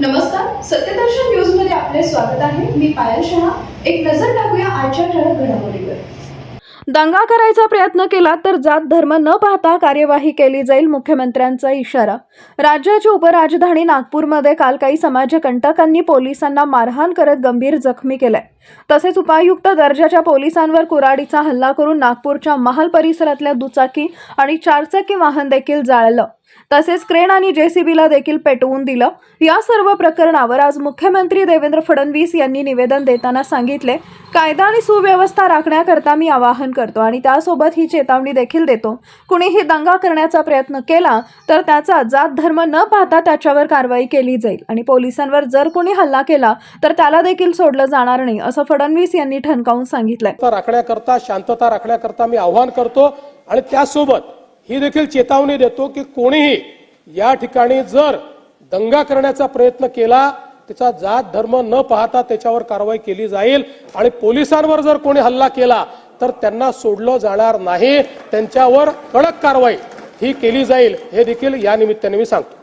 नमस्कार सत्यदर्शन न्यूजमध्ये आपले स्वागत आहे. मी पायल शहा. एक नजर टाकूया आजच्या ठळक घडामोडीवर. दंगा करायचा प्रयत्न केला तर जात धर्म न पाहता कार्यवाही केली जाईल मुख्यमंत्र्यांचा इशारा. राज्याची उपराजधानी नागपूरमध्ये काल काही समाजकंटकांनी पोलिसांना मारहाण करत गंभीर जखमी केलंय. तसेच उपायुक्त दर्जाच्या पोलिसांवर कुराडीचा हल्ला करून नागपूरच्या महाल परिसरातल्या दुचाकी आणि चारचाकी वाहन देखील जाळलं. तसेच क्रेन आणि जेसीबीला देखील पेटवून दिलं. या सर्व प्रकरणावर आज मुख्यमंत्री देवेंद्र फडणवीस यांनी निवेदन देताना सांगितले कायदा आणि सुव्यवस्था राखण्याकरता मी आवाहन करतो आणि त्यासोबत ही चेतावणी देखील देतो. कुणीही दंगा करण्याचा प्रयत्न केला तर त्याचा जात धर्म न पाहता त्याच्यावर कारवाई केली जाईल आणि पोलिसांवर जर कोणी हल्ला केला तर त्याला देखील सोडलं जाणार नाही असं फडणवीस यांनी ठणकावून सांगितलंय. राखण्याकरता शांतता राखण्याकरता मी आव्हान करतो आणि त्यासोबत ही देखील चेतावणी देतो की कोणीही या ठिकाणी जर दंगा करण्याचा प्रयत्न केला त्याचा जात धर्म न पाहता त्याच्यावर कारवाई केली जाईल आणि पोलिसांवर जर कोणी हल्ला केला तर त्यांना सोडलं जाणार नाही. त्यांच्यावर कडक कारवाई ही केली जाईल. हे देखील या निमित्ताने मी सांगतो.